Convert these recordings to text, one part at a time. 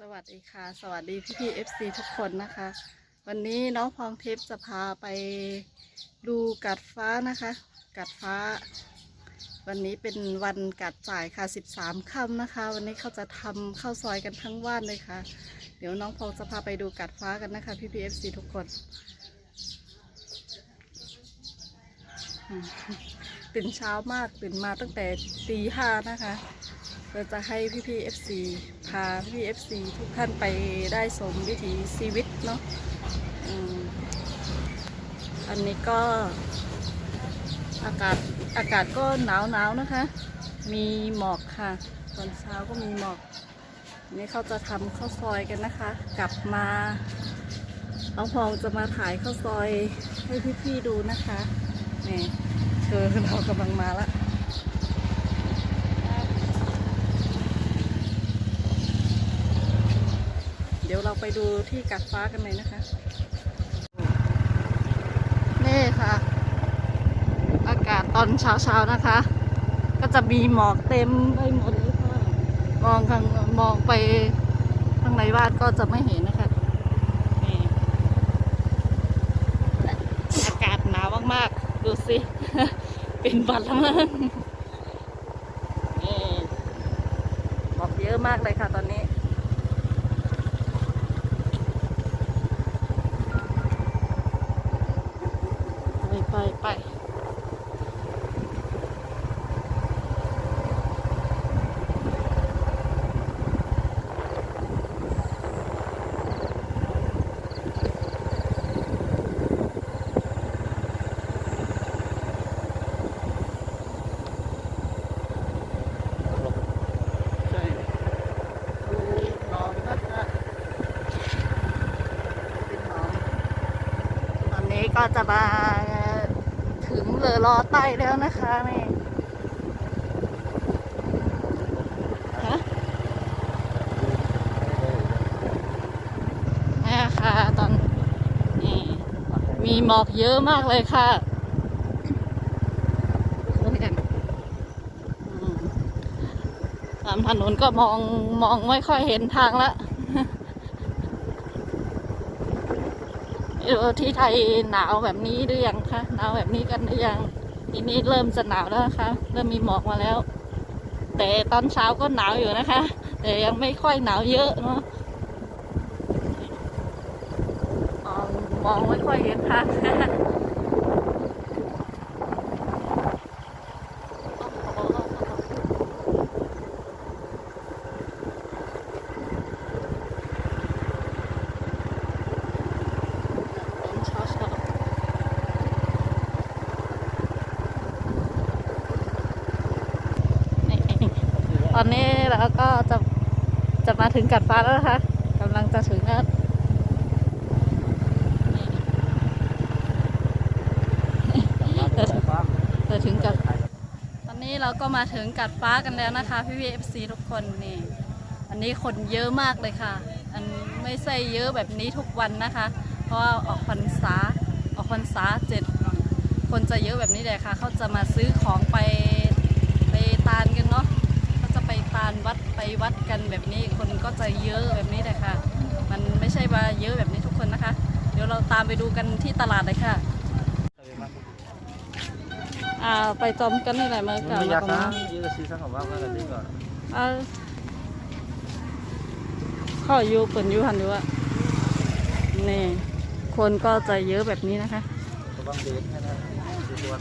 สวัสดีค่ะ สวัสดีพี่พี่เอฟซีทุกคนนะคะ วันนี้น้องพองทิพย์จะพาไปดูกัดฟ้านะคะ กัดฟ้า วันนี้เป็นวันกัดจ่ายค่ะ 13ค่ำนะคะ วันนี้เขาจะทำข้าวซอยกันทั้งว่านเลยค่ะ เดี๋ยวน้องพองจะพาไปดูกัดฟ้ากันนะคะ พี่พี่เอฟซีทุกคนตื่นเช้ามากตื่นมาตั้งแต่ตีห้านะคะเราจะให้พี่พี่เอฟซีาพี่เอฟซีทุกท่านไปได้สมวิถีชีวิตเนาะอันนี้ก็อากาศอากาศก็หนาวหนาวนะคะ มีหมอกค่ะ ตอนเช้าก็มีหมอกนนี้เขาจะทำข้าวซอยกันนะคะ กลับมาน้องพองจะมาถ่ายข้าวซอยให้พี่ๆดูนะคะนี่คือเรากำลังมาละ ดี๋ยวเราไปดูที่กัดฟ้ากันเลยนะคะ นี่ค่ะ อากาศตอนเช้าๆนะคะ ก็จะมีหมอกเต็มไปหมดเลยค่ะ มองข้างมองไปข้างในบ้านก็จะไม่เห็นนะคะนี่อากาศหนาวมากๆ ดูสิ เป็นบัดแล้วมั้งนี่หมอกเยอะมากเลยค่ะตอนนี้ ไปไปไปใช่ดูหนองนะคะเป็นหนองตอนนี้ก็จะมา เลอรอใต้แล้วนะคะนี่ฮะนี่ค่ะตอนนี่มีหมอกเยอะมากเลยค่ะตามถนนก็มองมองไม่ค่อยเห็นทางละ เออที่ไทยหนาวแบบนี้หรือยังคะหนาวแบบนี้กันหรือยังทีนี้เริ่มจะหนาวแล้วนะคะเริ่มมีหมอกมาแล้ว แต่ตอนเช้าก็หนาวอยู่นะคะ แต่ยังไม่ค่อยหนาวเยอะเนาะมองไม่ค่อยเห็นค่ะง โอ้โหตอนเช้าเช้า นี่ตอนนี้เรา ก็จะจะมาถึงกัดฟ้าแล้วนะคะกำลังจะถึงแล้วนี่จะถึงจะถึงกัดตอนนี้เราก็มาถึงกัดฟ้ากันแล้วนะคะ พี่วีเอฟซีทุกคนนี่ อันนี้คนเยอะมากเลยค่ะ อันไม่ใช่เยอะแบบนี้ทุกวันนะคะ เพราะว่าออกพรรษาออกพรรษาเจ็ดคนจะเยอะแบบนี้แหละค่ะ เขาจะมาซื้อของไปไปตานกันเนาะเขาจะไปตาน วัดไปวัดกันแบบนี้คนก็จะเยอะแบบนี้แหละค่ะ มันไม่ใช่ว่าเยอะแบบนี้ทุกคนนะคะ เดี๋ยวเราตามไปดูกันที่ตลาดเลยค่ะอ่าไปจอมกันนี่แหละเมื่อก่อน Mình มา nhặt ประมา á, ณ như là xí sang của bác là đi gọi เออข้ออยู่เปิดอยู่หันอยู่อะนี่คนก็จะเยอะแบบนี้นะคะ của bác đến hay là đi tuột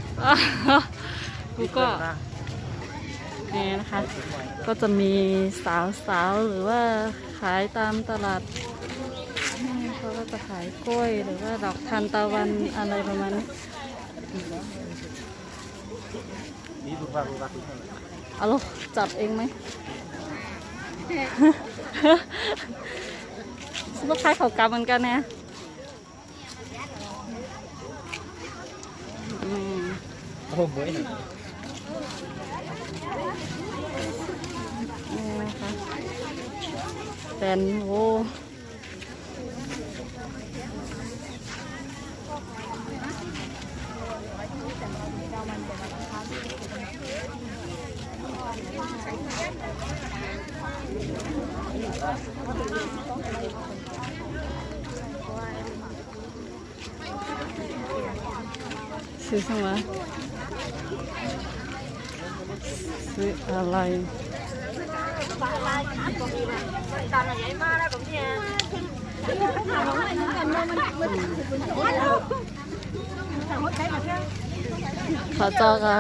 กูก็ นี่นะคะ ก็จะมีสาวๆหรือว่าขายตามตลาดเขาก็จะขายกล้วยหรือว่าดอกทานตะวันอะไรประมาณนี้ đi vượt vào vượt vào tí thôi เอาลูกจับเองไหมซุปเปอร์คล้ายเขากำเหมือนกันนะอืม ô mới này นี่นะคะ แตนโวซื้อสมาซื้ออะไร เขาจอกะ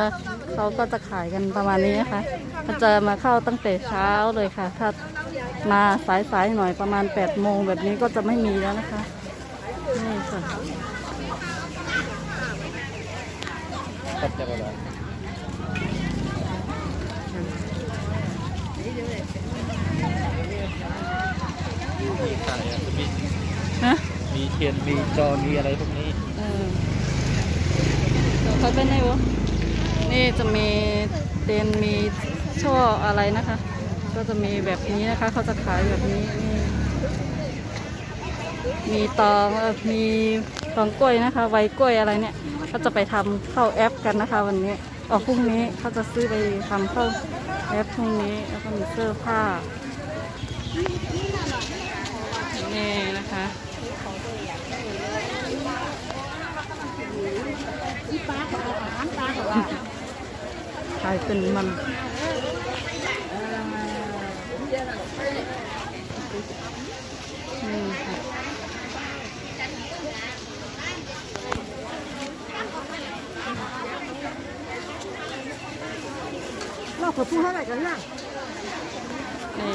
เขาก็จะขายกันประมาณนี้นะคะเขาจะมาเข้าตั้งแต่เช้าเลยค่ะ ถ้ามาสายๆหน่อยประมาณ8ปดโมงแบบนี้ก็จะไม่มีแล้วนะคะนี่ค่ะ ตัดจากอะไรมีขายอะมี ฮะ มียนมีจอมีอะไรพวกนี้เออเขาเป็นไงวะนี่จะมีเตียนมีช่ออะไรนะคะ ก็จะมีแบบนี้นะคะเขาจะขายแบบนี้นี่มีตองมีตองกล้วยนะคะไวกล้วยอะไรเนี่ยก็จะไปทำเข้าแอปกันนะคะ วันนี้ออกพรุ่งนี้เขาจะซื้อไปทำเข้าแอปพรุ่งนี้แล้วก็มีเสื้อผ้านี่นะคะ ขายเป็นมันนี่ค่ะเราขอพูดเท่าไหร่กันล่ะนี่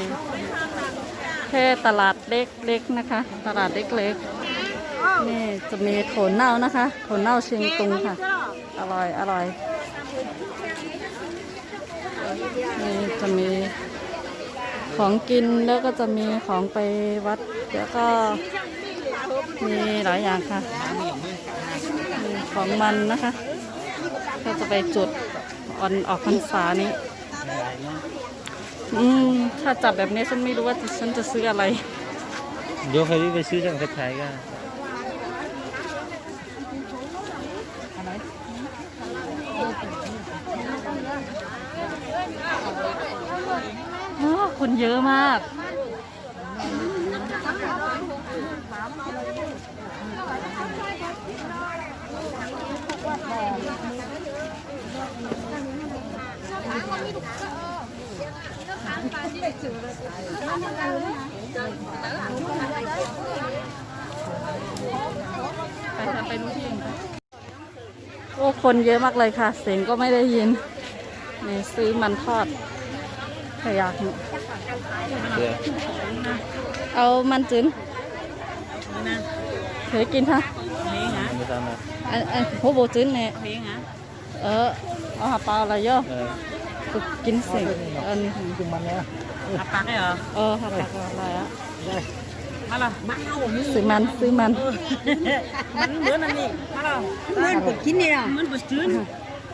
แค่ตลาดเล็กๆนะคะ ตลาดเล็กๆนี่จะมีโถนเน่านะคะโถนเน่าเชียงตุงค่ะ อร่อย อร่อย นี่จะมีของกินแล้วก็จะมีของไปวัด แล้วก็มีหลายอย่างค่ะมีของมันนะคะ ก็จะไปจุดออนออกพรรษานี้อืมถ้าจับแบบนี้ฉันไม่รู้ว่าฉันจะซื้ออะไรโยเคยไปซื้อจากเพชรไทยก็ คนเยอะมาก ไปค่ะไปดูที่อื่นค่ะโอ้คนเยอะมากเลยค่ะ เสียงก็ไม่ได้ยินนี่ซื้อมันทอด ขยากเสือเอามันจืนเคยกินฮะไม่ตามมาอันอันโหโบจืนเนี่ยเออเอาหาปลาอะไรเยอะเออกูกินเสียงอันนี้จุ่มมันเนี่ยอาปากได้เหรอเออหาปลาอะไรอะมาละมาเอานี่ซื้อมันซื้อมันมันเหมือนอันนี้มาละเหมือนปกินเนี่ยเหมือนปจืน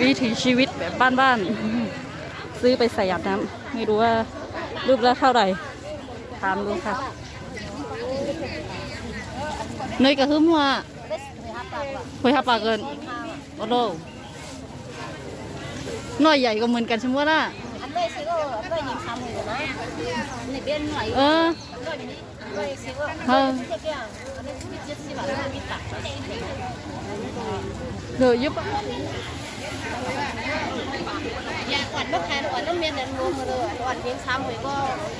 วิถีชีวิตแบบบ้านๆซื้อไปใส่หยาดน้ำไม่รู้ว่ารูปละเท่าไหร่ถามดูค่ะเนยกระหึ่มว่าหอยหับปากเกินโอ้โหน้อยใหญ่ก็เหมือนกันใช่ไหมล่ะ อันนี้สิก็อันนี้ยิงซ้ำเลยนะในเบี้ยนหน่อยเอออันนี้อันนี้สิก็เออเที่ยงอันนี้มีเจ็ดสิบบาทอันนี้มีตักเดี๋ยวยุบอยากอ่อนไม่แพงอ่อนต้องเมียนเดินรวมมาเลยอ่อนยิงซ้ำเลยก็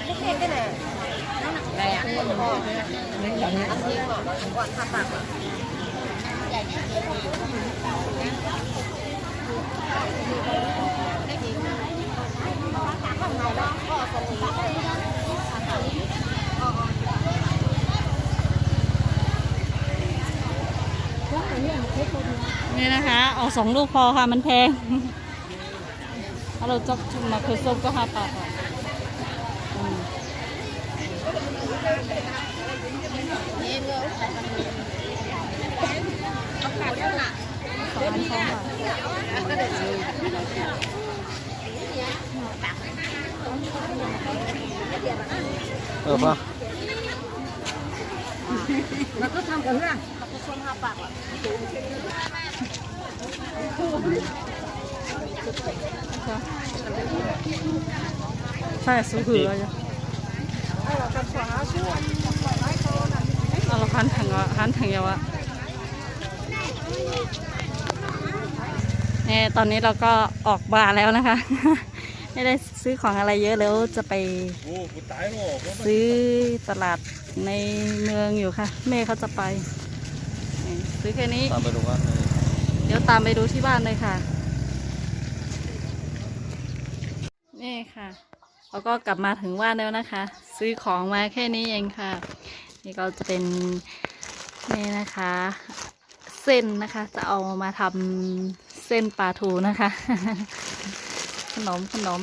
เล็กๆก็เนี่ยอะไรอะนี่ะ คะเอาสองลูกพอค่ะมันแพงเอาเราจบจุ่มมาคือส้มก็ห้าบาทอะอืมสองอันพอค่ะเออป่ะมันก็ทำกับเรื่อง ใช่สูงหือเลยเอาละพันถังอะพันถังยาวะเนี่ยตอนนี้เราก็ออกบาร์แล้วนะคะ ไม่ได้ซื้อของอะไรเยอะแล้วจะไปซื้อตลาดในเมืองอยู่ค่ะ แม่เขาจะไป ซื้อแค่นี้ ตามไปดูว่าเลยเดี๋ยวตามไปดูที่บ้านเลยค่ะ นี่ค่ะแล้วก็กลับมาถึงบ้านแล้วนะคะ ซื้อของมาแค่นี้เองค่ะ นี่ก็จะเป็นนี่นะคะ เส้นนะคะ จะเอามาทำเส้นปลาทูนะคะ ขนมขนม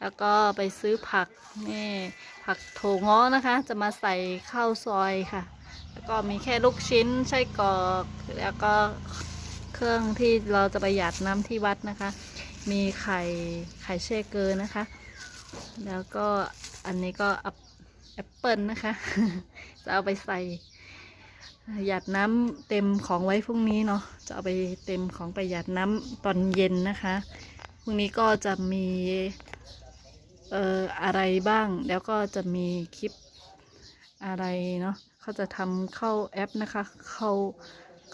แล้วก็ไปซื้อผักนี่ผักโถง้อนะคะ จะมาใส่ข้าวซอยค่ะ แล้วก็มีแค่ลูกชิ้นไส้กรอก แล้วก็เครื่องที่เราจะไปหยาดน้ำที่วัดนะคะ มีไข่ไข่เชเกอร์นะคะ แล้วก็อันนี้ก็แอปเปิลนะคะ จะเอาไปใส่หยาดน้ำเต็มของไว้พรุ่งนี้เนาะจะเอาไปเต็มของไปหยาดน้ำตอนเย็นนะคะพรุ่งนี้ก็จะมีเอ่ออะไรบ้าง แล้วก็จะมีคลิปอะไรเนาะ เขาจะทำข้าวแอปนะคะข้าว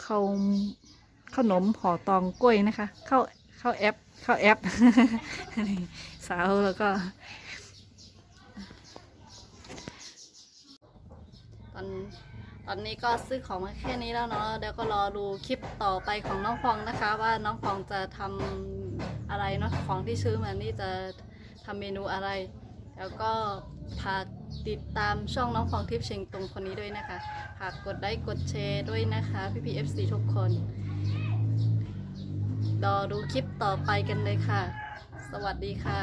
ข้าวขนมห่อตองกล้วยนะคะข้าวข้าวแอปข้าวแอปสาวแล้วก็ ตอนตอนนี้ก็ซื้อของมาแค่นี้แล้วเนาะเดี๋ยวก็รอดูคลิปต่อไปของน้องฟองนะคะ ว่าน้องฟองจะทำอะไรเนาะของที่ซื้อมานี่จะทำเมนูอะไร แล้วก็ฝา ติดตามช่องน้องของทิพย์เชิงตุงคนนี้ด้วยนะคะฝากกดไลค์กดแชร์ด้วยนะคะพี่พีเอฟซีทุกคนรอดูคลิปต่อไปกันเลยค่ะ สวัสดีค่ะ